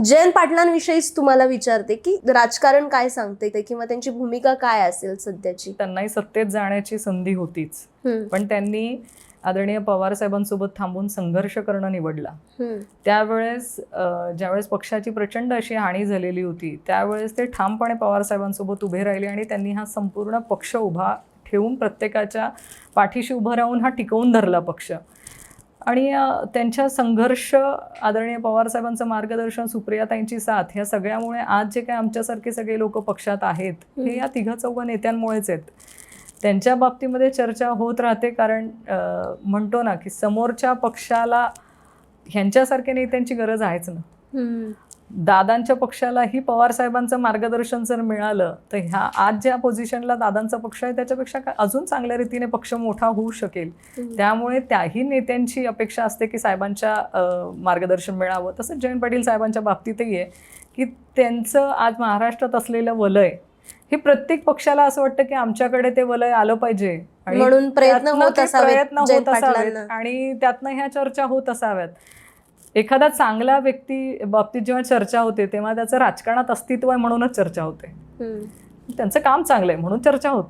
जयंत पाटलांविषयीच तुम्हाला विचारते की राजकारण काय सांगते ते किंवा त्यांची भूमिका काय असेल सध्याची? त्यांनाही सत्तेत जाण्याची संधी होतीच. पण त्यांनी आदरणीय पवार साहेबांसोबत थांबून संघर्ष करणं निवडला. त्यावेळेस ज्यावेळेस पक्षाची प्रचंड अशी हानी झालेली होती त्यावेळेस ते ठामपणे पवार साहेबांसोबत उभे राहिले आणि त्यांनी हा संपूर्ण पक्ष उभा ठेवून प्रत्येकाच्या पाठीशी उभं राहून हा टिकवून धरला पक्ष. आणि त्यांच्या संघर्ष आदरणीय पवार साहेबांचं मार्गदर्शन सुप्रियाताईंची साथ ह्या सगळ्यामुळे आज जे काय आमच्यासारखे सगळे लोक पक्षात आहेत हे या तिघा चौघा नेत्यांमुळेच आहेत. त्यांच्या बाबतीमध्ये चर्चा होत राहते कारण म्हणतो ना की समोरच्या पक्षाला ह्यांच्यासारख्या नेत्यांची गरज आहेच ना. दादांच्या पक्षालाही पवार साहेबांचं मार्गदर्शन जर मिळालं तर ह्या आज ज्या पोझिशनला दादांचा पक्ष आहे त्याच्यापेक्षा अजून चांगल्या रीतीने पक्ष मोठा होऊ शकेल. त्यामुळे त्याही नेत्यांची अपेक्षा असते की साहेबांच्या मार्गदर्शन मिळावं तसंच जयंत पाटील साहेबांच्या बाबतीतही आहे की त्यांचं आज महाराष्ट्रात असलेलं वलय हे प्रत्येक पक्षाला असं वाटतं की आमच्याकडे ते वलय आलं पाहिजे म्हणून प्रयत्न होत प्रयत्न होत असावेत. आणि त्यातनं ह्या चर्चा होत असाव्यात एखादा चांगला व्यक्ती बाबतीत जेव्हा चर्चा होते तेव्हा त्याचं राजकारणात अस्तित्व आहे म्हणूनच चर्चा होते. त्यांचं काम चांगलं आहे म्हणून चर्चा होते